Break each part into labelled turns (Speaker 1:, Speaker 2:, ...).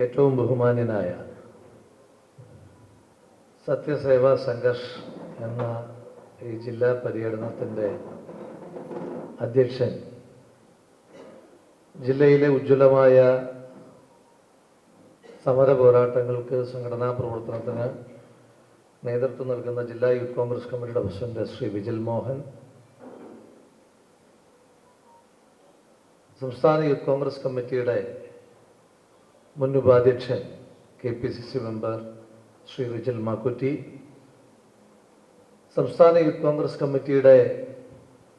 Speaker 1: ഏറ്റവും ബഹുമാന്യനായ സത്യസേവാ സംഘർഷ് എന്ന ഈ ജില്ലാ പര്യടനത്തിന്റെ അധ്യക്ഷൻ ജില്ലയിലെ ഉജ്ജ്വലമായ സമര പോരാട്ടങ്ങൾക്ക് സംഘടനാ പ്രവർത്തനത്തിന് നേതൃത്വം നൽകുന്ന ജില്ലാ യൂത്ത് കോൺഗ്രസ് കമ്മിറ്റിയുടെ പ്രസിഡന്റ് ശ്രീ വിജിൽ മോഹൻ സംസ്ഥാന യൂത്ത് കോൺഗ്രസ് കമ്മിറ്റിയുടെ മുൻ ഉപാധ്യക്ഷൻ K P C C member Shri Rijil Makkutty സംസ്ഥാന യൂത്ത് കോൺഗ്രസ് കമ്മിറ്റിയുടെ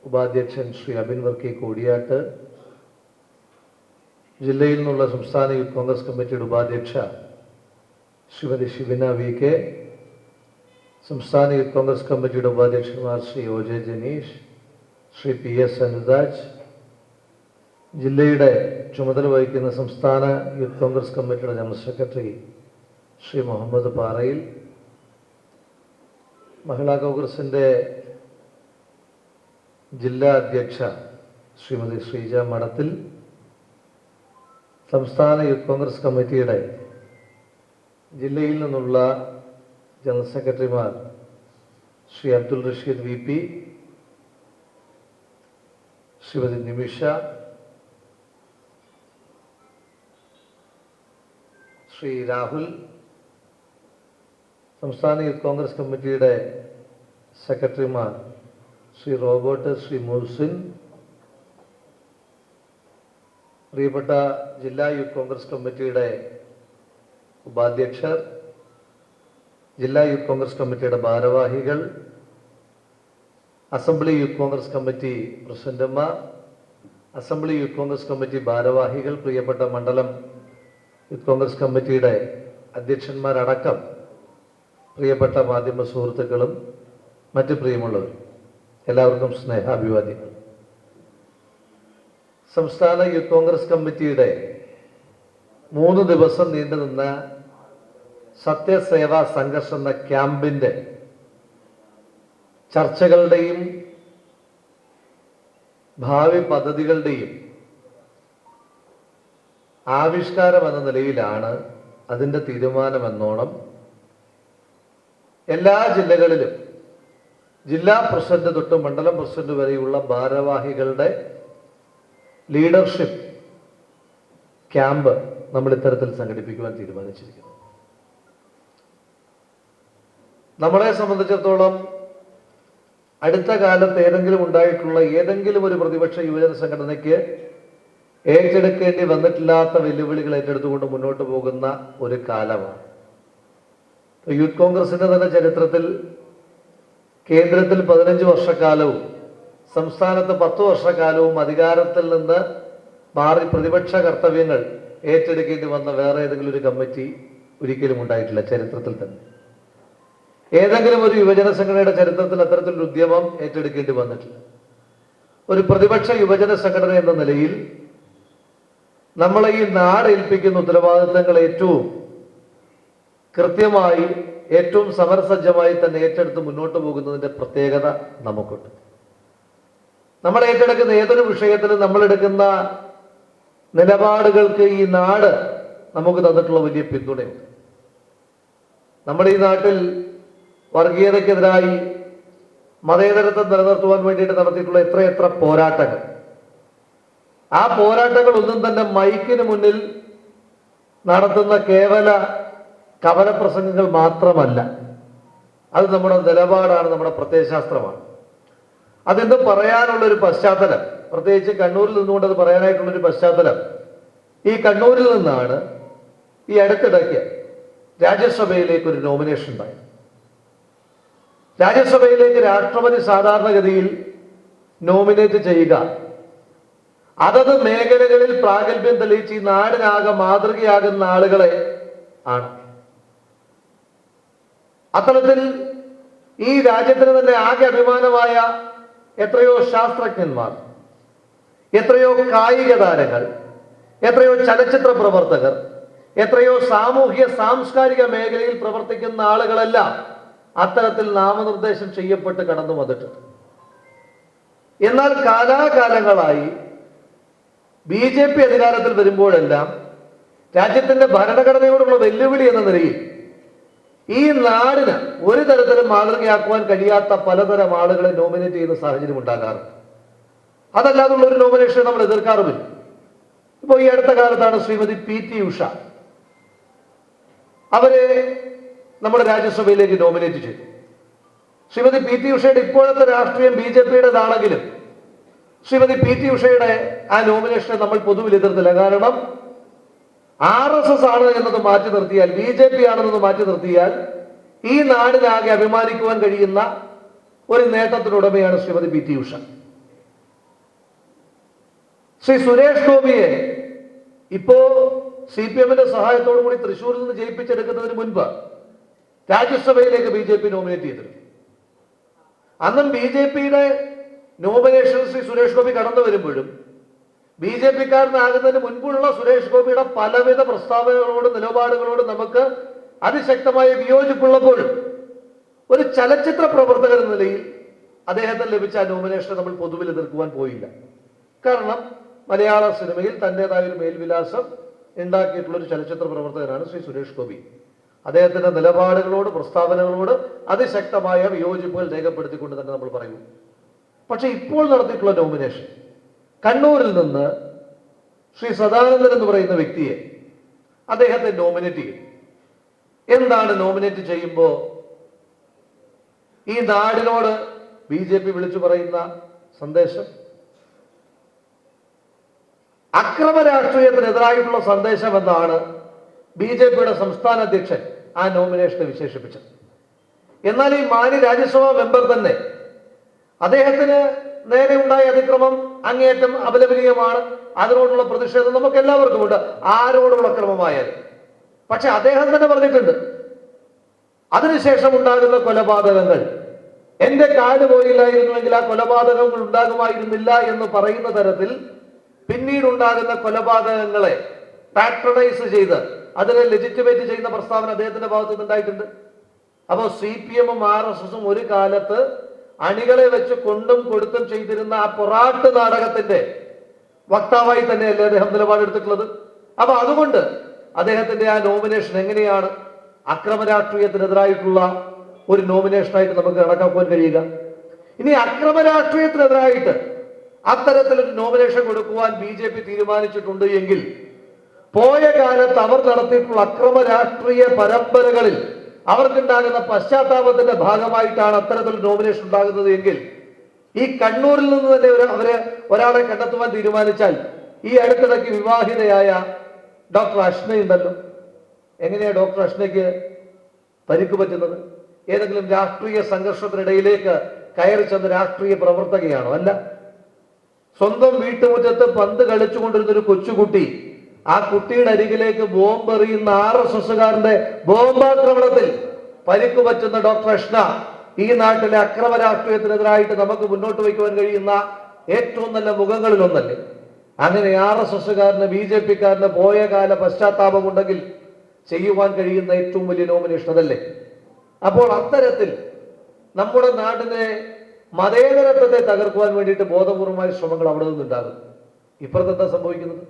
Speaker 1: ഉപാധ്യക്ഷൻ ശ്രീ അബിൻ വർക്കി കോടിയാട്ട് ജില്ലയിൽ നിന്നുള്ള സംസ്ഥാന യൂത്ത് കോൺഗ്രസ് കമ്മിറ്റിയുടെ ഉപാധ്യക്ഷ ശ്രീമതി ശിവന വി കെ സംസ്ഥാന യൂത്ത് കോൺഗ്രസ് കമ്മിറ്റിയുടെ ഉപാധ്യക്ഷന്മാർ Shri O J Janeesh Shri P S Anuraj ജില്ലയുടെ ചുമതല വഹിക്കുന്ന സംസ്ഥാന യൂത്ത് കോൺഗ്രസ് കമ്മിറ്റിയുടെ ജനറൽ സെക്രട്ടറി ശ്രീ മുഹമ്മദ് പാറയിൽ മഹിളാ കോൺഗ്രസിന്റെ ജില്ലാ അധ്യക്ഷ ശ്രീമതി ശ്രീജ മഠത്തിൽ സംസ്ഥാന യൂത്ത് കോൺഗ്രസ് കമ്മിറ്റിയുടെ ജില്ലയിൽ നിന്നുള്ള ജനറൽ സെക്രട്ടറിമാർ ശ്രീ അബ്ദുൾ റഷീദ് വി പി ശ്രീമതി നിമിഷ ശ്രീ രാഹുൽ സംസ്ഥാന യൂത്ത് കോൺഗ്രസ് കമ്മിറ്റിയുടെ സെക്രട്ടറിമാർ ശ്രീ റോബർട്ട് ശ്രീ മുഹ്സിൻ പ്രിയപ്പെട്ട ജില്ലാ യൂത്ത് കോൺഗ്രസ് കമ്മിറ്റിയുടെ ഉപാധ്യക്ഷർ ജില്ലാ യൂത്ത് കോൺഗ്രസ് കമ്മിറ്റിയുടെ ഭാരവാഹികൾ അസംബ്ലി യൂത്ത് കോൺഗ്രസ് കമ്മിറ്റി പ്രസിഡന്റുമാർ അസംബ്ലി യൂത്ത് കോൺഗ്രസ് കമ്മിറ്റി ഭാരവാഹികൾ പ്രിയപ്പെട്ട മണ്ഡലം യൂത്ത് കോൺഗ്രസ് കമ്മിറ്റിയുടെ അധ്യക്ഷന്മാരടക്കം പ്രിയപ്പെട്ട മാധ്യമ സുഹൃത്തുക്കളും മറ്റ് പ്രിയമുള്ളവരും എല്ലാവർക്കും സ്നേഹാഭിവാദ്യങ്ങൾ. സംസ്ഥാന യൂത്ത് കോൺഗ്രസ് കമ്മിറ്റിയുടെ മൂന്ന് ദിവസം നീണ്ടു നിന്ന സത്യസേവാ സംഘർഷ എന്ന ക്യാമ്പിന്റെ ചർച്ചകളുടെയും ഭാവി പദ്ധതികളുടെയും ആവിഷ്കാരം എന്ന നിലയിലാണ് അതിന്റെ തീരുമാനമെന്നോണം എല്ലാ ജില്ലകളിലും ജില്ലാ പ്രസിഡന്റ് തൊട്ട് മണ്ഡലം പ്രസിഡന്റ് വരെയുള്ള ഭാരവാഹികളുടെ ലീഡർഷിപ്പ് ക്യാമ്പ് നമ്മൾ ഇത്തരത്തിൽ സംഘടിപ്പിക്കുവാൻ തീരുമാനിച്ചിരിക്കുന്നു. നമ്മളെ സംബന്ധിച്ചിടത്തോളം അടുത്ത കാലത്ത് ഏതെങ്കിലും ഉണ്ടായിട്ടുള്ള ഏതെങ്കിലും ഒരു പ്രതിപക്ഷ യുവജന സംഘടനയ്ക്ക് ഏറ്റെടുക്കേണ്ടി വന്നിട്ടില്ലാത്ത വെല്ലുവിളികൾ ഏറ്റെടുത്തുകൊണ്ട് മുന്നോട്ട് പോകുന്ന ഒരു കാലമാണ്. യൂത്ത് കോൺഗ്രസിന്റെ തന്നെ ചരിത്രത്തിൽ കേന്ദ്രത്തിൽ പതിനഞ്ച് വർഷക്കാലവും സംസ്ഥാനത്ത് പത്ത് വർഷക്കാലവും അധികാരത്തിൽ നിന്ന് മാറി പ്രതിപക്ഷ കർത്തവ്യങ്ങൾ ഏറ്റെടുക്കേണ്ടി വന്ന വേറെ ഏതെങ്കിലും ഒരു കമ്മിറ്റി ഒരിക്കലും ഉണ്ടായിട്ടില്ല ചരിത്രത്തിൽ തന്നെ. ഏതെങ്കിലും ഒരു യുവജന സംഘടനയുടെ ചരിത്രത്തിൽ അത്തരത്തിലൊരു ഉദ്യമം ഏറ്റെടുക്കേണ്ടി വന്നിട്ടില്ല. ഒരു പ്രതിപക്ഷ യുവജന സംഘടന എന്ന നിലയിൽ നമ്മളെ ഈ നാട് ഏൽപ്പിക്കുന്ന ഉത്തരവാദിത്തങ്ങൾ ഏറ്റവും കൃത്യമായി ഏറ്റവും സമരസജ്ജമായി തന്നെ ഏറ്റെടുത്ത് മുന്നോട്ട് പോകുന്നതിന്റെ പ്രത്യേകത നമുക്കുണ്ട്. നമ്മൾ ഏറ്റെടുക്കുന്ന ഏതൊരു വിഷയത്തിലും നമ്മൾ എടുക്കുന്ന നിലപാടുകൾക്ക് ഈ നാട് നമുക്ക് തന്നിട്ടുള്ള വലിയ പിന്തുണയുണ്ട്. നമ്മുടെ ഈ നാട്ടിൽ വർഗീയതയ്ക്കെതിരായി മതേതരത്വം നിലനിർത്തുവാൻ വേണ്ടിയിട്ട് നടത്തിയിട്ടുള്ള എത്രയെത്ര പോരാട്ടങ്ങൾ. ആ പോരാട്ടങ്ങൾ ഒന്നും തന്നെ മൈക്കിന് മുന്നിൽ നടത്തുന്ന കേവല കവല പ്രസംഗങ്ങൾ മാത്രമല്ല. അത് നമ്മുടെ നിലപാടാണ് നമ്മുടെ പ്രത്യയശാസ്ത്രമാണ്. അതെന്ത് പറയാനുള്ള ഒരു പശ്ചാത്തലം പ്രത്യേകിച്ച് കണ്ണൂരിൽ നിന്നുകൊണ്ട് അത് പറയാനായിട്ടുള്ളൊരു പശ്ചാത്തലം. ഈ കണ്ണൂരിൽ നിന്നാണ് ഈ അടുത്തിടയ്ക്ക് രാജ്യസഭയിലേക്ക് ഒരു നോമിനേഷൻ ഉണ്ടായത്. രാജ്യസഭയിലേക്ക് രാഷ്ട്രപതി സാധാരണഗതിയിൽ നോമിനേറ്റ് ചെയ്യുക അതത് മേഖലകളിൽ പ്രാഗൽഭ്യം തെളിയിച്ച് ഈ നാടിനാകെ മാതൃകയാകുന്ന ആളുകളെ ആണ്. അത്തരത്തിൽ ഈ രാജ്യത്തിന് തന്നെ ആകെ അഭിമാനമായ എത്രയോ ശാസ്ത്രജ്ഞന്മാർ എത്രയോ കായിക താരങ്ങൾ എത്രയോ ചലച്ചിത്ര പ്രവർത്തകർ എത്രയോ സാമൂഹ്യ സാംസ്കാരിക മേഖലയിൽ പ്രവർത്തിക്കുന്ന ആളുകളെല്ലാം അത്തരത്തിൽ നാമനിർദ്ദേശം ചെയ്യപ്പെട്ട് കടന്നു വന്നിട്ടുണ്ട് എന്നാൽ കാലാകാലങ്ങളായി ബി ജെ പി അധികാരത്തിൽ വരുമ്പോഴെല്ലാം രാജ്യത്തിന്റെ ഭരണഘടനയോടുള്ള വെല്ലുവിളി എന്ന നിലയിൽ ഈ നാടിന് ഒരു തരത്തിലും മാതൃകയാക്കുവാൻ കഴിയാത്ത പലതരം ആളുകളെ നോമിനേറ്റ് ചെയ്യുന്ന സാഹചര്യം ഉണ്ടാകാറുണ്ട്. അതല്ലാതുള്ള ഒരു നോമിനേഷൻ നമ്മൾ എതിർക്കാറുമില്ല. ഇപ്പോൾ ഈ അടുത്ത കാലത്താണ് ശ്രീമതി പി ടി ഉഷ. അവരെ നമ്മുടെ രാജ്യസഭയിലേക്ക് നോമിനേറ്റ് ചെയ്തു. ശ്രീമതി പി ടി ഉഷയുടെ ഇപ്പോഴത്തെ രാഷ്ട്രീയം ബി ജെ പിയുടേതാണെങ്കിലും ശ്രീമതി പി ടി ഉഷയുടെ ആ നോമിനേഷനെ നമ്മൾ പൊതുവിൽ എതിർത്തില്ല. കാരണം ആർ എസ് എസ് ആണ് എന്നത് മാറ്റി നിർത്തിയാൽ ബി ജെ പി ആണെന്നത് മാറ്റി നിർത്തിയാൽ ഈ നാടിനാകെ അഭിമാനിക്കുവാൻ കഴിയുന്ന ഒരു നേട്ടത്തിനുടമയാണ് ശ്രീമതി പി ടി ഉഷ. ശ്രീ സുരേഷ് ഗോപിയെ ഇപ്പോ സി പി എമ്മിന്റെ സഹായത്തോടു കൂടി തൃശ്ശൂരിൽ നിന്ന് ജയിപ്പിച്ചെടുക്കുന്നതിന് മുൻപ് രാജ്യസഭയിലേക്ക് ബി ജെ പി നോമിനേറ്റ് ചെയ്തിരുന്നു. അന്നും ബി ജെ പിയുടെ നോമിനേഷൻ ശ്രീ സുരേഷ് ഗോപി കടന്നു വരുമ്പോഴും ബി ജെ പിക്കാരനാകുന്നതിന് മുൻപുള്ള സുരേഷ് ഗോപിയുടെ പലവിധ പ്രസ്താവനകളോടും നിലപാടുകളോടും നമുക്ക് അതിശക്തമായ വിയോജിപ്പുള്ളപ്പോഴും ഒരു ചലച്ചിത്ര പ്രവർത്തകൻ എന്ന നിലയിൽ അദ്ദേഹത്തിന് ലഭിച്ച ആ നോമിനേഷനെ നമ്മൾ പൊതുവിൽ എതിർക്കുവാൻ പോയില്ല. കാരണം മലയാള സിനിമയിൽ തന്റേതായ ഒരു മേൽവിലാസം ഉണ്ടാക്കിയിട്ടുള്ള ഒരു ചലച്ചിത്ര പ്രവർത്തകനാണ് ശ്രീ സുരേഷ് ഗോപി. അദ്ദേഹത്തിന്റെ നിലപാടുകളോട് പ്രസ്താവനകളോട് അതിശക്തമായ വിയോജിപ്പുകൾ രേഖപ്പെടുത്തിക്കൊണ്ട് തന്നെ നമ്മൾ പറയൂ. പക്ഷെ ഇപ്പോൾ നടത്തിയിട്ടുള്ള നോമിനേഷൻ കണ്ണൂരിൽ നിന്ന് ശ്രീ സദാനന്ദൻ എന്ന് പറയുന്ന വ്യക്തിയെ അദ്ദേഹത്തെ നോമിനേറ്റ് ചെയ്തു എന്താണ് നോമിനേറ്റ് ചെയ്യുമ്പോൾ ഈ നാടിനോട് ബി ജെ പി വിളിച്ചു പറയുന്ന സന്ദേശം? അക്രമ രാഷ്ട്രീയത്തിനെതിരായിട്ടുള്ള സന്ദേശം എന്നാണ് ബി ജെ പിയുടെ സംസ്ഥാന അധ്യക്ഷൻ ആ നോമിനേഷനെ വിശേഷിപ്പിച്ചത്. എന്നാൽ ഈ മാന്യ രാജ്യസഭാ മെമ്പർ തന്നെ അദ്ദേഹത്തിന് നേരെ ഉണ്ടായ അതിക്രമം അങ്ങേയറ്റം അപലപനീയമാണ്. അതിനോടുള്ള പ്രതിഷേധം നമുക്ക് എല്ലാവർക്കും ഉണ്ട്. ആരോടുള്ള ക്രമമായാലും പക്ഷെ അദ്ദേഹം തന്നെ പറഞ്ഞിട്ടുണ്ട്. അതിനുശേഷം ഉണ്ടാകുന്ന കൊലപാതകങ്ങൾ. എന്റെ കാൽ പോയില്ലായിരുന്നുവെങ്കിൽ ആ കൊലപാതകങ്ങൾ ഉണ്ടാകുമായിരുന്നില്ല എന്ന് പറയുന്ന തരത്തിൽ പിന്നീടുണ്ടാകുന്ന കൊലപാതകങ്ങളെ പാട്രണൈസ് ചെയ്ത് അതിനെ ലെജിറ്റിമേറ്റ് ചെയ്യുന്ന പ്രസ്താവന അദ്ദേഹത്തിന്റെ ഭാഗത്തുനിന്ന് നിന്നുണ്ടായിട്ടുണ്ട് അപ്പോൾ സി പി എമ്മും ആർ എസ് എസും ഒരു കാലത്ത് അണികളെ വെച്ച് കൊണ്ടും കൊടുത്തും ചെയ്തിരുന്ന ആ പൊറാട്ട് നാടകത്തിന്റെ വക്താവായി തന്നെയല്ലേ അദ്ദേഹം നിലപാടെടുത്തിട്ടുള്ളത് അപ്പൊ അതുകൊണ്ട് അദ്ദേഹത്തിന്റെ ആ നോമിനേഷൻ എങ്ങനെയാണ് അക്രമ രാഷ്ട്രീയത്തിനെതിരായിട്ടുള്ള ഒരു നോമിനേഷനായിട്ട് നമുക്ക് കണക്കാക്കുവാൻ കഴിയുക? ഇനി അക്രമ രാഷ്ട്രീയത്തിനെതിരായിട്ട് അത്തരത്തിലൊരു നോമിനേഷൻ കൊടുക്കുവാൻ ബി ജെ പി തീരുമാനിച്ചിട്ടുണ്ട് എങ്കിൽ പോയ കാലത്ത് അവർ നടത്തിയിട്ടുള്ള അക്രമ രാഷ്ട്രീയ പരമ്പരകളിൽ അവർക്കുണ്ടാകുന്ന പശ്ചാത്താപത്തിന്റെ ഭാഗമായിട്ടാണ് അത്തരത്തിൽ നോമിനേഷൻ ഉണ്ടാകുന്നത് എങ്കിൽ ഈ കണ്ണൂരിൽ നിന്ന് തന്നെ അവരെ ഒരാളെ കണ്ടെത്തുവാൻ തീരുമാനിച്ചാൽ ഈ അടുത്തിടയ്ക്ക് വിവാഹിതയായ ഡോക്ടർ അഷ്നയുണ്ടല്ലോ എങ്ങനെയാ ഡോക്ടർ അഷ്നയ്ക്ക് പരിക്ക് പറ്റുന്നത്? ഏതെങ്കിലും രാഷ്ട്രീയ സംഘർഷത്തിനിടയിലേക്ക് കയറി ചെന്ന രാഷ്ട്രീയ പ്രവർത്തകയാണോ? അല്ല. സ്വന്തം വീട്ടുമുറ്റത്ത് പന്ത് കളിച്ചുകൊണ്ടിരുന്ന ഒരു കൊച്ചുകുട്ടി ആ കുട്ടിയുടെ അരികിലേക്ക് ബോംബ് എറിയുന്ന ആർ എസ് എസുകാരന്റെ ബോംബാക്രമണത്തിൽ പരിക്ക് പറ്റുന്ന ഡോക്ടർ കൃഷ്ണ ഈ നാട്ടിലെ അക്രമ രാഷ്ട്രീയത്തിനെതിരായിട്ട് നമുക്ക് മുന്നോട്ട് വയ്ക്കുവാൻ കഴിയുന്ന ഏറ്റവും നല്ല മുഖങ്ങളിൽ ഒന്നല്ലേ? അങ്ങനെ ആർ എസ് എസുകാരന് ബി ജെ പിക്കാരന് പോയ കാല പശ്ചാത്താപമുണ്ടെങ്കിൽ ചെയ്യുവാൻ കഴിയുന്ന ഏറ്റവും വലിയ നോമിനേഷൻ അതല്ലേ അപ്പോൾ അത്തരത്തിൽ നമ്മുടെ നാടിനെ മതേതരത്വത്തെ തകർക്കുവാൻ വേണ്ടിയിട്ട് ബോധപൂർവമായ ശ്രമങ്ങൾ അവിടെ നിന്നുണ്ടാകും. ഇപ്പുറത്തെന്താ സംഭവിക്കുന്നത്?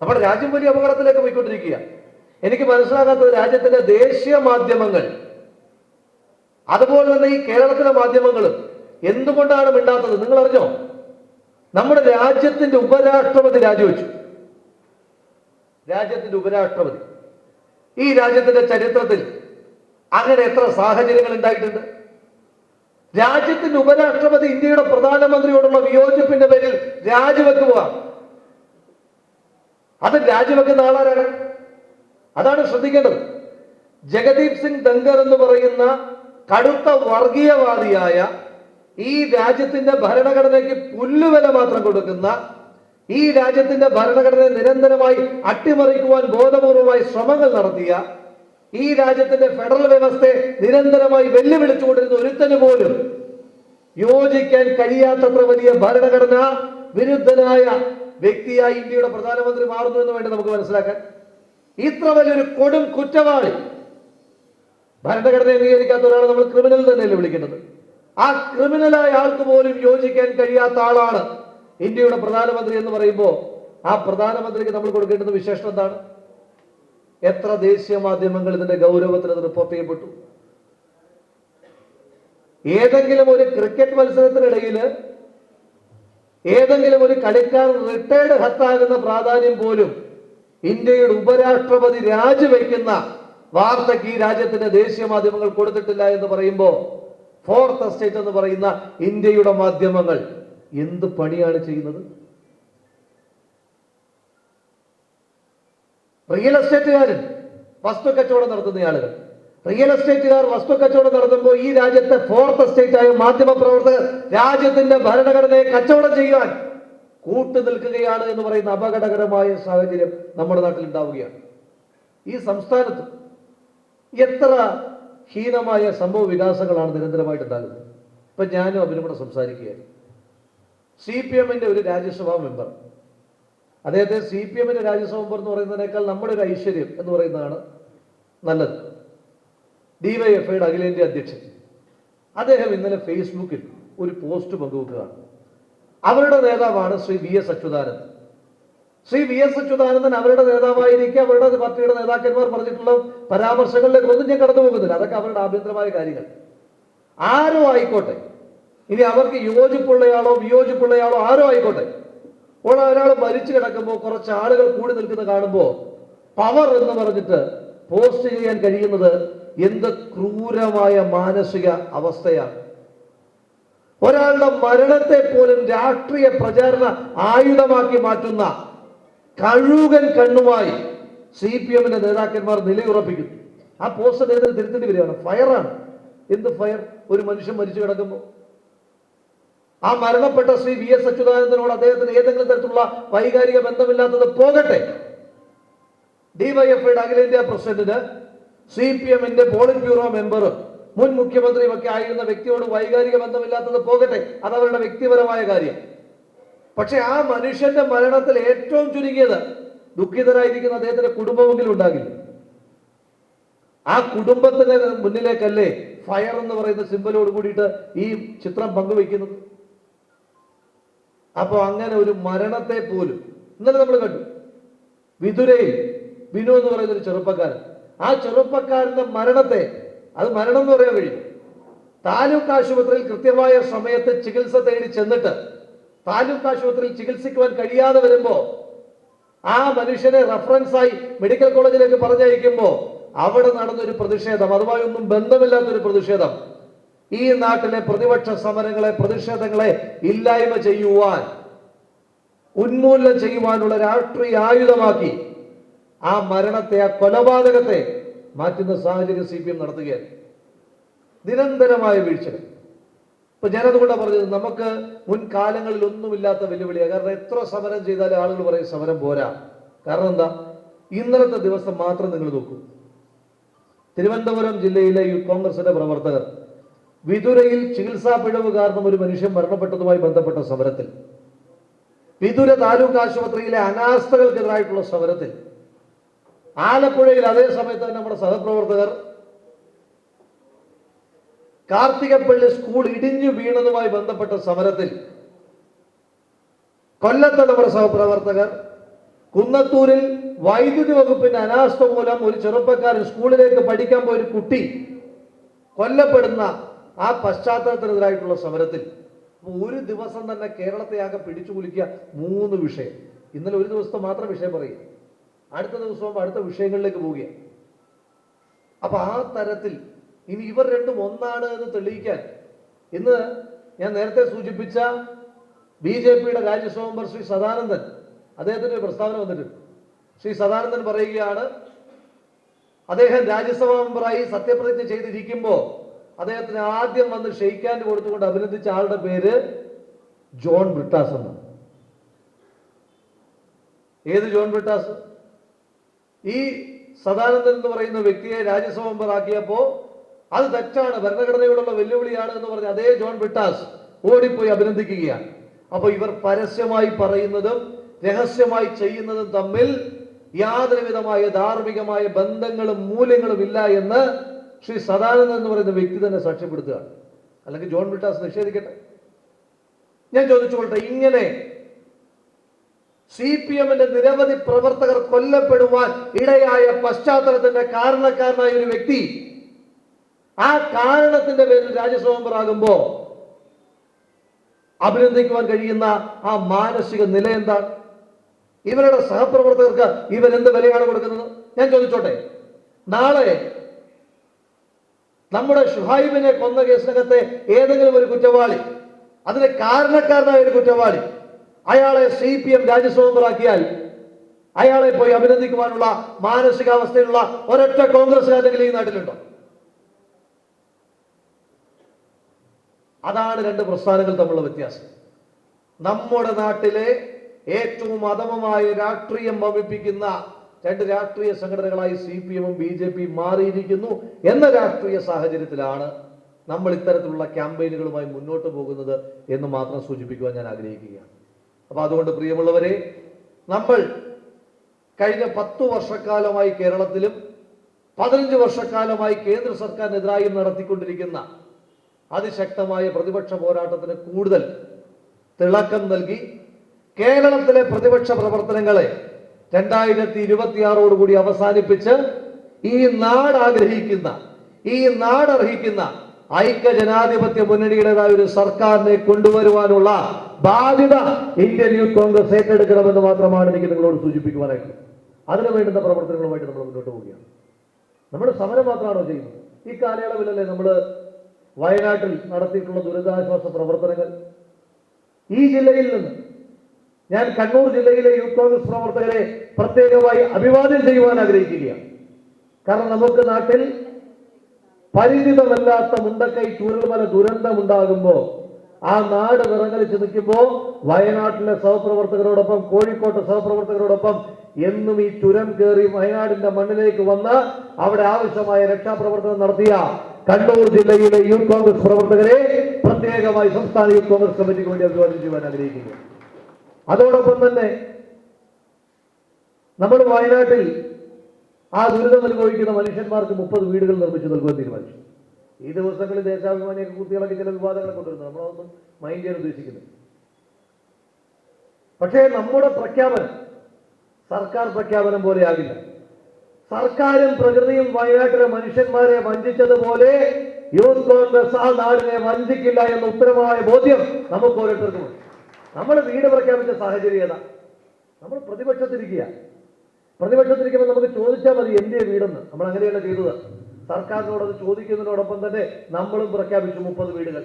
Speaker 1: നമ്മുടെ രാജ്യം വലിയ അപകടത്തിലേക്ക് പോയിക്കൊണ്ടിരിക്കുക എനിക്ക് മനസ്സിലാകാത്തത് രാജ്യത്തിന്റെ ദേശീയ മാധ്യമങ്ങൾ അതുപോലെ തന്നെ ഈ കേരളത്തിലെ മാധ്യമങ്ങൾ എന്തുകൊണ്ടാണ് മിണ്ടാത്തത്? നിങ്ങൾ അറിഞ്ഞോ നമ്മുടെ രാജ്യത്തിന്റെ ഉപരാഷ്ട്രപതി രാജിവെച്ചു. രാജ്യത്തിന്റെ ഉപരാഷ്ട്രപതി. ഈ രാജ്യത്തിന്റെ ചരിത്രത്തിൽ അങ്ങനെ എത്ര സാഹചര്യങ്ങൾ ഉണ്ടായിട്ടുണ്ട്? രാജ്യത്തിന്റെ ഉപരാഷ്ട്രപതി ഇന്ത്യയുടെ പ്രധാനമന്ത്രിയോടുള്ള വിയോജിപ്പിന്റെ പേരിൽ രാജിവെക്കുക അത് രാജിവെക്കുന്ന ആളാരാണ്? അതാണ് ശ്രദ്ധിക്കേണ്ടത്. ജഗദീപ് സിംഗ് ധങ്കർ എന്ന് പറയുന്ന കടുത്ത വർഗീയവാദിയായ ഈ രാജ്യത്തിന്റെ ഭരണഘടനയ്ക്ക് പുല്ലുവില മാത്രം കൊടുക്കുന്ന ഈ രാജ്യത്തിന്റെ ഭരണഘടനയെ നിരന്തരമായി അട്ടിമറിക്കുവാൻ ബോധപൂർവമായി ശ്രമങ്ങൾ നടത്തിയ ഈ രാജ്യത്തിന്റെ ഫെഡറൽ വ്യവസ്ഥയെ നിരന്തരമായി വെല്ലുവിളിച്ചുകൊണ്ടിരുന്ന ഒരുത്തന് പോലും യോജിക്കാൻ കഴിയാത്തത്ര വലിയ ഭരണഘടന വിരുദ്ധനായ വ്യക്തിയായി ഇന്ത്യയുടെ പ്രധാനമന്ത്രി മാറുന്നു എന്ന് വേണ്ടി നമുക്ക് മനസ്സിലാക്കാൻ ഇത്ര വലിയൊരു കൊടും കുറ്റവാളി ഭരണഘടന അംഗീകരിക്കാത്ത ഒരാളെ നമ്മൾ ക്രിമിനൽ തന്നെയല്ലേ വിളിക്കുന്നത്? ആ ക്രിമിനലായ ആൾക്ക് പോലും യോജിക്കാൻ കഴിയാത്ത ആളാണ് ഇന്ത്യയുടെ പ്രധാനമന്ത്രി എന്ന് പറയുമ്പോൾ ആ പ്രധാനമന്ത്രിക്ക് നമ്മൾ കൊടുക്കേണ്ടുന്ന വിശേഷം എന്താണ്? എത്ര ദേശീയ മാധ്യമങ്ങൾ ഇതിന്റെ ഗൗരവത്തിൽ അത് റിപ്പോർട്ട് ചെയ്യപ്പെട്ടു? ഏതെങ്കിലും ഒരു ക്രിക്കറ്റ് മത്സരത്തിനിടയിൽ ഏതെങ്കിലും ഒരു കളിക്കാരൻ റിട്ടയർഡ് ഹത്താകുന്ന പ്രാധാന്യം പോലും ഇന്ത്യയുടെ ഉപരാഷ്ട്രപതി രാജിവെക്കുന്ന വാർത്തയ്ക്ക് ഈ രാജ്യത്തിന്റെ ദേശീയ മാധ്യമങ്ങൾ കൊടുത്തിട്ടില്ല എന്ന് പറയുമ്പോൾ ഫോർത്ത് എസ്റ്റേറ്റ് എന്ന് പറയുന്ന ഇന്ത്യയുടെ മാധ്യമങ്ങൾ എന്ത് പണിയാണ് ചെയ്യുന്നത്? റിയൽ എസ്റ്റേറ്റുകാരൻ വസ്തു കച്ചവടം നടത്തുന്ന ആളുകൾ. റിയൽ എസ്റ്റേറ്റുകാർ വസ്തു കച്ചവടം നടത്തുമ്പോൾ ഈ രാജ്യത്തെ ഫോർത്ത് എസ്റ്റേറ്റ് ആയ മാധ്യമ പ്രവർത്തകർ രാജ്യത്തിന്റെ ഭരണഘടനയെ കച്ചവടം ചെയ്യാൻ കൂട്ടു നിൽക്കുകയാണ് എന്ന് പറയുന്ന അപകടകരമായ സാഹചര്യം നമ്മുടെ നാട്ടിൽ ഉണ്ടാവുകയാണ്. ഈ സംസ്ഥാനത്ത് എത്ര ഹീനമായ സംഭവ വികാസങ്ങളാണ് നിരന്തരമായിട്ട് ഉണ്ടാകുന്നത്. ഇപ്പൊ ഞാനും കൂടെ സംസാരിക്കുകയായിരുന്നു സി പി എമ്മിന്റെ ഒരു രാജ്യസഭാ മെമ്പർ. അദ്ദേഹത്തെ സി പി എമ്മിന്റെ രാജ്യസഭാ മെമ്പർ എന്ന് പറയുന്നതിനേക്കാൾ നമ്മുടെ ഒരു ഐശ്വര്യം എന്ന് പറയുന്നതാണ് നല്ലത്. ഡിവൈഎഫ്ഐയുടെ അഖിലേന്ത്യാ അധ്യക്ഷൻ. അദ്ദേഹം ഇന്നലെ ഫേസ്ബുക്കിൽ ഒരു പോസ്റ്റ് പങ്കുവെക്കുകയാണ്. അവരുടെ നേതാവാണ് Shri V S Achuthanandan. Shri V S Achuthanandan അവരുടെ നേതാവായിരിക്കും അവരുടെ പാർട്ടിയുടെ നേതാക്കന്മാർ പറഞ്ഞിട്ടുള്ള പരാമർശങ്ങളിലേക്ക് ഒന്നും ഞാൻ കടന്നു പോകുന്നില്ല അതൊക്കെ അവരുടെ ആഭ്യന്തരമായ കാര്യങ്ങൾ. ആരോ ആയിക്കോട്ടെ. ഇനി അവർക്ക് യോജിപ്പുള്ളയാളോ വിയോജിപ്പുള്ളയാളോ ആരോ ആയിക്കോട്ടെ. ഉള്ള ഒരാൾ മരിച്ചു കിടക്കുമ്പോൾ കുറച്ച് ആളുകൾ കൂടി നിൽക്കുന്ന കാണുമ്പോൾ പവർ എന്ന് പറഞ്ഞിട്ട് പോസ്റ്റ് ചെയ്യാൻ കഴിയുന്നത് എന്ത് ക്രൂരമായ മാനസിക അവസ്ഥയാണ്. ഒരാളുടെ മരണത്തെ പോലും രാഷ്ട്രീയ പ്രചാരണ ആയുധമാക്കി മാറ്റുന്ന കഴുകൻ കണ്ണുമായി സി പി എമ്മിന്റെ നേതാക്കന്മാർ നിലയുറപ്പിക്കുന്നു. ആ പോസ്റ്റ് നേതൃത്വം തിരുത്തേണ്ടി വരികയാണ്. ഫയറാണ്. എന്ത് ഫയർ? ഒരു മനുഷ്യൻ മരിച്ചു കിടക്കുമ്പോൾ ആ മരണപ്പെട്ട ശ്രീ വി എസ് അച്യുതാനന്ദനോട് അദ്ദേഹത്തിന് ഏതെങ്കിലും തരത്തിലുള്ള വൈകാരിക ബന്ധമില്ലാത്തത് പോകട്ടെ. ഡിവൈഎഫ്ഐയുടെ അഖിലേന്ത്യാ പ്രസിഡന്റിന് സി പി എമ്മിന്റെ പോളിറ്റ് ബ്യൂറോ മെമ്പർ മുൻ മുഖ്യമന്ത്രിയും ഒക്കെ ആയിരുന്ന വ്യക്തിയോട് വൈകാരിക ബന്ധമില്ലാത്തത് പോകട്ടെ അത് അവരുടെ വ്യക്തിപരമായ കാര്യം. പക്ഷെ ആ മനുഷ്യന്റെ മരണത്തിൽ ഏറ്റവും ചുരുങ്ങിയത് ദുഃഖിതരായിരിക്കുന്ന അദ്ദേഹത്തിന്റെ കുടുംബമെങ്കിലും ഉണ്ടാകില്ല. ആ കുടുംബത്തിന്റെ മുന്നിലേക്കല്ലേ ഫയർ എന്ന് പറയുന്ന സിമ്പലോട് കൂടിയിട്ട് ഈ ചിത്രം പങ്കുവെക്കുന്നത് അപ്പോൾ അങ്ങനെ ഒരു മരണത്തെ പോലും ഇന്നലെ നമ്മൾ കണ്ടു. വിതുരയിൽ ബിനു എന്ന് പറയുന്ന ഒരു ചെറുപ്പക്കാരൻ. ആ ചെറുപ്പക്കാരന്റെ മരണത്തെ അത് മരണം എന്ന് പറയാൻ കഴിയും. താലൂക്ക് ആശുപത്രിയിൽ കൃത്യമായ സമയത്ത് ചികിത്സ തേടി ചെന്നിട്ട് താലൂക്ക് ആശുപത്രിയിൽ ചികിത്സിക്കുവാൻ കഴിയാതെ വരുമ്പോ ആ മനുഷ്യനെ റഫറൻസായി മെഡിക്കൽ കോളേജിലേക്ക് പറഞ്ഞയക്കുമ്പോ അവിടെ നടന്നൊരു പ്രതിഷേധം അതുമായി ഒന്നും ബന്ധമില്ലാത്തൊരു പ്രതിഷേധം. ഈ നാട്ടിലെ പ്രതിപക്ഷ സമരങ്ങളെ പ്രതിഷേധങ്ങളെ ഇല്ലായ്മ ചെയ്യുവാൻ ഉന്മൂലനം ചെയ്യുവാനുള്ള രാഷ്ട്രീയ ആയുധമാക്കി ആ മരണത്തെ ആ കൊലപാതകത്തെ മാറ്റുന്ന സാഹചര്യം സി പി എം നടത്തുകയാണ്. നിരന്തരമായ വീഴ്ചകൾ ഇപ്പൊ ഞാനതുകൊണ്ടാണ് പറഞ്ഞത് നമുക്ക് മുൻകാലങ്ങളിൽ ഒന്നുമില്ലാത്ത വെല്ലുവിളിയാണ് കാരണം എത്ര സമരം ചെയ്താലും ആളുകൾ പറയും സമരം പോരാ. കാരണം എന്താ? ഇന്നലത്തെ ദിവസം മാത്രം നിങ്ങൾ നോക്കൂ. തിരുവനന്തപുരം ജില്ലയിലെ യൂത്ത് കോൺഗ്രസിന്റെ പ്രവർത്തകർ വിതുരയിൽ ചികിത്സാ പിഴവ് കാരണം ഒരു മനുഷ്യൻ മരണപ്പെട്ടതുമായി ബന്ധപ്പെട്ട സമരത്തിൽ വിതുര താലൂക്ക് ആശുപത്രിയിലെ അനാസ്ഥകൾക്കെതിരായിട്ടുള്ള സമരത്തിൽ ആലപ്പുഴയിൽ അതേ സമയത്ത് നമ്മുടെ സഹപ്രവർത്തകർ കാർത്തികപ്പള്ളി സ്കൂൾ ഇടിഞ്ഞു വീണതുമായി ബന്ധപ്പെട്ട സമരത്തിൽ കൊല്ലത്തെ നമ്മുടെ സഹപ്രവർത്തകർ കുന്നത്തൂരിൽ വൈദ്യുതി വകുപ്പിന്റെ അനാസ്ഥ മൂലം ഒരു ചെറുപ്പക്കാരൻ സ്കൂളിലേക്ക് പഠിക്കാൻ പോയ ഒരു കുട്ടി കൊല്ലപ്പെടുന്ന ആ പശ്ചാത്തലത്തിനെതിരായിട്ടുള്ള സമരത്തിൽ. ഒരു ദിവസം തന്നെ കേരളത്തെ ആകെ പിടിച്ചു കുലിക്കുക മൂന്ന് വിഷയം. ഇന്നലെ ഒരു ദിവസത്തെ മാത്രം വിഷയം പറയുക അടുത്ത ദിവസവും അടുത്ത വിഷയങ്ങളിലേക്ക് പോവുകയാണ് അപ്പൊ ആ തരത്തിൽ ഇനി ഇവർ രണ്ടും ഒന്നാണ് എന്ന് തെളിയിക്കാൻ ഇന്ന് ഞാൻ നേരത്തെ സൂചിപ്പിച്ച ബി ജെ പിയുടെ രാജ്യസഭ മെമ്പർ ശ്രീ സദാനന്ദൻ അദ്ദേഹത്തിന്റെ പ്രസ്താവന വന്നിട്ടുണ്ട്. ശ്രീ സദാനന്ദൻ പറയുകയാണ് അദ്ദേഹം രാജ്യസഭാ മെമ്പറായി സത്യപ്രതിജ്ഞ ചെയ്തിരിക്കുമ്പോൾ അദ്ദേഹത്തിന് ആദ്യം വന്ന് ഷെയ്ക്കാൻഡ് കൊടുത്തുകൊണ്ട് അഭിനന്ദിച്ച ആളുടെ പേര് ജോൺ ബ്രിട്ടാസ് എന്നാണ്. ഏത് ജോൺ ബ്രിട്ടാസ്? ഈ സദാനന്ദൻ എന്ന് പറയുന്ന വ്യക്തിയെ രാജ്യസഭ മെമ്പർ ആക്കിയപ്പോ അത് തെറ്റാണ് ഭരണഘടനയോടുള്ള വെല്ലുവിളിയാണ് എന്ന് പറഞ്ഞ അതേ ജോൺ ബിട്ടാസ് ഓടിപ്പോയി അഭിനന്ദിക്കുകയാണ്. അപ്പൊ ഇവർ പരസ്യമായി പറയുന്നതും രഹസ്യമായി ചെയ്യുന്നതും തമ്മിൽ യാതൊരു വിധമായ ധാർമ്മികമായ ബന്ധങ്ങളും മൂല്യങ്ങളും ഇല്ല എന്ന് ശ്രീ സദാനന്ദൻ എന്ന് പറയുന്ന വ്യക്തി തന്നെ സാക്ഷ്യപ്പെടുത്തുകയാണ്. അല്ലെങ്കിൽ ജോൺ ബിട്ടാസ് നിഷേധിക്കട്ടെ? ഞാൻ ചോദിച്ചുകൊള്ളട്ടെ ഇങ്ങനെ സി പി എമ്മിന്റെ നിരവധി പ്രവർത്തകർ കൊല്ലപ്പെടുവാൻ ഇടയായ പശ്ചാത്തലത്തിന്റെ കാരണക്കാരനായ ഒരു വ്യക്തി. ആ കാരണത്തിന്റെ പേരിൽ രാജ്യസഭമ്പറാകുമ്പോ അഭിനന്ദിക്കുവാൻ കഴിയുന്ന ആ മാനസിക നില എന്താ ഇവരുടെ സഹപ്രവർത്തകർക്ക് ഇവരെന്ത് വിലയാണ് കൊടുക്കുന്നത്? ഞാൻ ചോദിച്ചോട്ടെ. നാളെ നമ്മുടെ ഷുഹൈബിനെ കൊന്ന കേസിനകത്തെ ഏതെങ്കിലും ഒരു കുറ്റവാളി അതിന് കാരണക്കാരനായ ഒരു കുറ്റവാളി അയാളെ സി പി എം രാജ്യസ്വതന്ത്രമാക്കിയാൽ അയാളെ പോയി അഭിനന്ദിക്കുവാനുള്ള മാനസികാവസ്ഥയിലുള്ള ഒരൊറ്റ കോൺഗ്രസ്സുകാരെങ്കിലും ഈ നാട്ടിലുണ്ടോ? അതാണ് രണ്ട് പ്രസ്ഥാനങ്ങൾ തമ്മിലുള്ള വ്യത്യാസം. നമ്മുടെ നാട്ടിലെ ഏറ്റവും അധമമായ രാഷ്ട്രീയം വമിപ്പിക്കുന്ന രണ്ട് രാഷ്ട്രീയ സംഘടനകളായി സി പി എമ്മും ബി ജെ പിയും മാറിയിരിക്കുന്നു എന്ന രാഷ്ട്രീയ സാഹചര്യത്തിലാണ് നമ്മൾ ഇത്തരത്തിലുള്ള ക്യാമ്പയിനുകളുമായി മുന്നോട്ട് പോകുന്നത് എന്ന് മാത്രം സൂചിപ്പിക്കുവാൻ ഞാൻ ആഗ്രഹിക്കുകയാണ്. അപ്പൊ അതുകൊണ്ട് പ്രിയമുള്ളവരെ നമ്മൾ കഴിഞ്ഞ പത്തു വർഷക്കാലമായി കേരളത്തിലും പതിനഞ്ച് വർഷക്കാലമായി കേന്ദ്ര സർക്കാരിനെതിരായും നടത്തിക്കൊണ്ടിരിക്കുന്ന അതിശക്തമായ പ്രതിപക്ഷ പോരാട്ടത്തിന് കൂടുതൽ തിളക്കം നൽകി കേരളത്തിലെ പ്രതിപക്ഷ പ്രവർത്തനങ്ങളെ രണ്ടായിരത്തി ഇരുപത്തിയാറോടുകൂടി അവസാനിപ്പിച്ച് ഈ നാട് ആഗ്രഹിക്കുന്ന ഈ നാട് അർഹിക്കുന്ന ഐക്യ ജനാധിപത്യ മുന്നണിയുടേതായ ഒരു സർക്കാരിനെ കൊണ്ടുവരുവാനുള്ള ബാധ്യത ഇന്ത്യൻ യൂത്ത് കോൺഗ്രസ് ഏറ്റെടുക്കണമെന്ന് മാത്രമാണ് എനിക്ക് നിങ്ങളോട് സൂചിപ്പിക്കുവാനായിട്ട് അതിനു വേണ്ടുന്ന പ്രവർത്തനങ്ങളുമായിട്ട് നമ്മൾ മുന്നോട്ട് പോവുകയാണ്. നമ്മുടെ സമരം മാത്രമാണോ ചെയ്യുന്നത്? ഈ കാലയളവിലല്ലേ നമ്മൾ വയനാട്ടിൽ നടത്തിയിട്ടുള്ള ദുരിതാശ്വാസ പ്രവർത്തനങ്ങൾ? ഈ ജില്ലയിൽ നിന്ന് ഞാൻ കണ്ണൂർ ജില്ലയിലെ യൂത്ത് കോൺഗ്രസ് പ്രവർത്തകരെ പ്രത്യേകമായി അഭിവാദ്യം ചെയ്യുവാൻ ആഗ്രഹിക്കുകയാണ്. കാരണം നമുക്ക് നാട്ടിൽ പരിചിതമല്ലാത്ത മുണ്ടക്കൈ ചൂരൽമല ദുരന്തമുണ്ടാകുമ്പോൾ ആ നാട് വിറങ്ങലിച്ച് നിൽക്കുമ്പോൾ വയനാട്ടിലെ സഹപ്രവർത്തകരോടൊപ്പം കോഴിക്കോട്ടെ സഹപ്രവർത്തകരോടൊപ്പം എന്നും ഈ ചുരം കയറി വയനാടിന്റെ മണ്ണിലേക്ക് വന്ന് അവിടെ ആവശ്യമായ രക്ഷാപ്രവർത്തനം നടത്തിയ കണ്ണൂർ ജില്ലയിലെ യൂത്ത് കോൺഗ്രസ് പ്രവർത്തകരെ പ്രത്യേകമായി സംസ്ഥാന യൂത്ത് കോൺഗ്രസ് കമ്മിറ്റിക്ക് വേണ്ടി അഭിവാദ്യം ചെയ്യാൻ ആഗ്രഹിക്കുന്നു. അതോടൊപ്പം തന്നെ നമ്മൾ വയനാട്ടിൽ ആ ദുരിതം അനുഭവിക്കുന്ന മനുഷ്യന്മാർക്ക് മുപ്പത് വീടുകൾ നിർമ്മിച്ച് നൽകുവാൻ തീരുമാനിച്ചു. ഈ ദിവസങ്ങളിൽ ദേശാഭിമാനിയൊക്കെ കുട്ടികളൊക്കെ ചില വിവാദങ്ങളെ കൊണ്ടുവരുന്നു. നമ്മളതൊന്നും മൈൻഡ് ചെയ്യാൻ ഉദ്ദേശിക്കുന്നില്ല. പക്ഷേ നമ്മുടെ പ്രഖ്യാപനം സർക്കാർ പ്രഖ്യാപനം പോലെ ആകില്ല. സർക്കാരും പ്രകൃതിയും വയനാട്ടിലെ മനുഷ്യന്മാരെ വഞ്ചിച്ചതുപോലെ യൂത്ത് കോൺഗ്രസ് ആ നാടിനെ വഞ്ചിക്കില്ല എന്ന ഉത്തരമായ ബോധ്യം നമുക്ക് ഓരോരുത്തർക്കുമുണ്ട് നമ്മൾ വീട് പ്രഖ്യാപിച്ച സാഹചര്യം ഏതാ? നമ്മൾ പ്രതിപക്ഷത്തിരിക്കുക പ്രതിപക്ഷത്തിരിക്കുമ്പോൾ നമുക്ക് ചോദിച്ചാൽ മതി എന്റെ വീടെന്ന്. നമ്മൾ അങ്ങനെയല്ല ചെയ്തത്. സർക്കാരിനോടത് ചോദിക്കുന്നതിനോടൊപ്പം തന്നെ നമ്മളും പ്രഖ്യാപിച്ചു മുപ്പത് വീടുകൾ.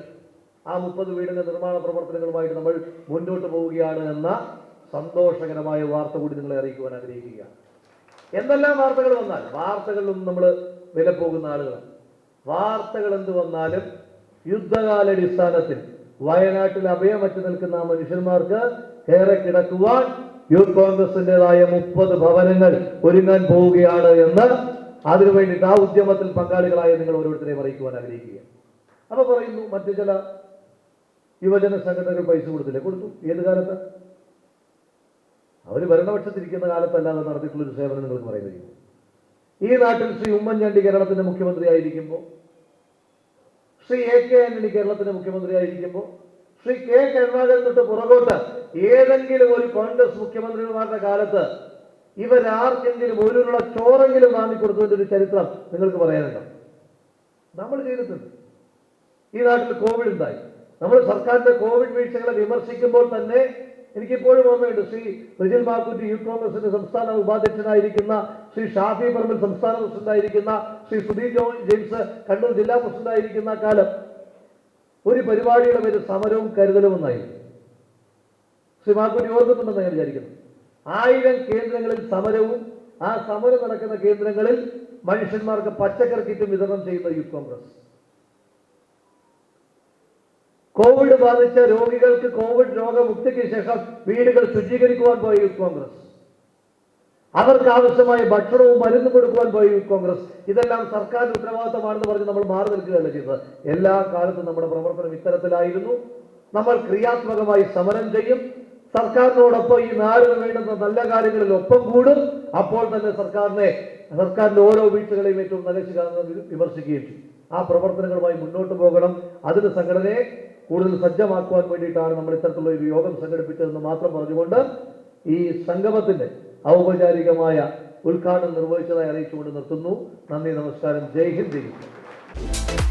Speaker 1: ആ മുപ്പത് വീടിന്റെ നിർമ്മാണ പ്രവർത്തനങ്ങളുമായിട്ട് നമ്മൾ മുന്നോട്ട് പോവുകയാണ് എന്ന സന്തോഷകരമായ വാർത്ത കൂടി നിങ്ങളെ അറിയിക്കുവാൻ ആഗ്രഹിക്കുകയാണ്. എന്തെല്ലാം വാർത്തകൾ വന്നാൽ? വാർത്തകളിലൊന്നും നമ്മൾ വില പോകുന്ന ആളുകളാണ് വാർത്തകൾ എന്ത് വന്നാലും യുദ്ധകാലടിസ്ഥാനത്തിൽ വയനാട്ടിൽ അഭയമറ്റ് നിൽക്കുന്ന ആ മനുഷ്യന്മാർക്ക് ഏറെ കിടക്കുവാൻ യൂത്ത് കോൺഗ്രസിന്റെതായ മുപ്പത് ഭവനങ്ങൾ ഒരുങ്ങാൻ പോവുകയാണ് എന്ന് അതിനു വേണ്ടിയിട്ട് ആ ഉദ്യമത്തിൽ പങ്കാളികളായ നിങ്ങൾ ഓരോരുത്തരെയും അറിയിക്കുവാൻ ആഗ്രഹിക്കുക അപ്പൊ പറയുന്നു മറ്റു ചില യുവജന സംഘടനകൾ പൈസ കൊടുത്തില്ലേ? കൊടുത്തു. ഏത് കാലത്ത്? അവർ ഭരണപക്ഷത്തിരിക്കുന്ന കാലത്തല്ലാതെ നടത്തിയിട്ടുള്ള ഒരു സേവനം നിങ്ങൾക്ക് കഴിയും ഈ നാട്ടിൽ ശ്രീ ഉമ്മൻചാണ്ടി കേരളത്തിന്റെ മുഖ്യമന്ത്രി ആയിരിക്കുമ്പോൾ ശ്രീ എ കെ ആന്റണി കേരളത്തിന്റെ മുഖ്യമന്ത്രി ആയിരിക്കുമ്പോൾ ശ്രീ കെ കരുണാകരൻ തൊട്ട് പുറകോട്ട് ഏതെങ്കിലും ഒരു കോൺഗ്രസ് മുഖ്യമന്ത്രിമാരുടെ കാലത്ത് ഇവരാർക്കെങ്കിലും ഒരുള്ള ചോറെങ്കിലും വാങ്ങിക്കൊടുത്തതിന്റെ ഒരു ചരിത്രം നിങ്ങൾക്ക് പറയാനുണ്ടോ? നമ്മൾ ചെയ്തിട്ടുണ്ട്. ഈ നാട്ടിൽ കോവിഡ് ഉണ്ടായി. നമ്മൾ സർക്കാരിന്റെ കോവിഡ് വീഴ്ചകളെ വിമർശിക്കുമ്പോൾ തന്നെ എനിക്കിപ്പോഴും ഓർമ്മയുണ്ട്. ശ്രീ റിജിൽ മാക്കുറ്റി യൂത്ത് കോൺഗ്രസിന്റെ സംസ്ഥാന ഉപാധ്യക്ഷനായിരിക്കുന്ന ശ്രീ ഷാഫി പറമ്പിൽ സംസ്ഥാന പ്രസിഡന്റായിരിക്കുന്ന ശ്രീ സുധീർ ജോ ജെയിംസ് കണ്ണൂർ ജില്ലാ പ്രസിഡന്റായിരിക്കുന്ന കാലം ഒരു പരിപാടിയുടെ പേര് സമരവും കരുതലും ഒന്നായി ശ്രീ മാക്കുറ്റി ഓർക്കുന്നുണ്ടെന്ന് ഞാൻ വിചാരിക്കുന്നു. ആയിരം കേന്ദ്രങ്ങളിൽ സമരവും ആ സമരം നടക്കുന്ന കേന്ദ്രങ്ങളിൽ മനുഷ്യന്മാർക്ക് പച്ചക്കറി കിറ്റും വിതരണം ചെയ്യുന്ന യൂത്ത് കോൺഗ്രസ്. കോവിഡ് ബാധിച്ച രോഗികൾക്ക് കോവിഡ് രോഗമുക്തിക്ക് ശേഷം വീടുകൾ ശുചീകരിക്കുവാൻ പോയ യൂത്ത് കോൺഗ്രസ്. അവർക്ക് ആവശ്യമായ ഭക്ഷണവും മരുന്നും കൊടുക്കുവാൻ പോയി കോൺഗ്രസ്. ഇതെല്ലാം സർക്കാർ ഉത്തരവാദിത്തമാണെന്ന് പറഞ്ഞ് നമ്മൾ മാറി നിൽക്കുകയല്ല ചെയ്തത്. എല്ലാ കാലത്തും നമ്മുടെ പ്രവർത്തനം ഇത്തരത്തിലായിരുന്നു. നമ്മൾ ക്രിയാത്മകമായി സമരം ചെയ്യും. സർക്കാരിനോടൊപ്പം ഈ നാടിന് വേണ്ടുന്ന നല്ല കാര്യങ്ങളിൽ ഒപ്പം കൂടും. അപ്പോൾ തന്നെ സർക്കാരിനെ സർക്കാരിന്റെ ഓരോ വീഴ്ചകളെയും ഏറ്റവും നഗശികാന്ന് വിമർശിക്കുകയും ചെയ്യും. ആ പ്രവർത്തനങ്ങളുമായി മുന്നോട്ട് പോകണം. അതിന് സംഘടനയെ കൂടുതൽ സജ്ജമാക്കുവാൻ വേണ്ടിയിട്ടാണ് നമ്മൾ ഇത്തരത്തിലുള്ള ഒരു യോഗം സംഘടിപ്പിച്ചതെന്ന് മാത്രം പറഞ്ഞുകൊണ്ട് ഈ സംഗമത്തിന്റെ ഔപചാരികമായ ഉദ്ഘാടനം നിർവഹിച്ചതായി അറിയിച്ചുകൊണ്ട് നിർത്തുന്നു. നന്ദി നമസ്കാരം. ജയ് ഹിന്ദ്.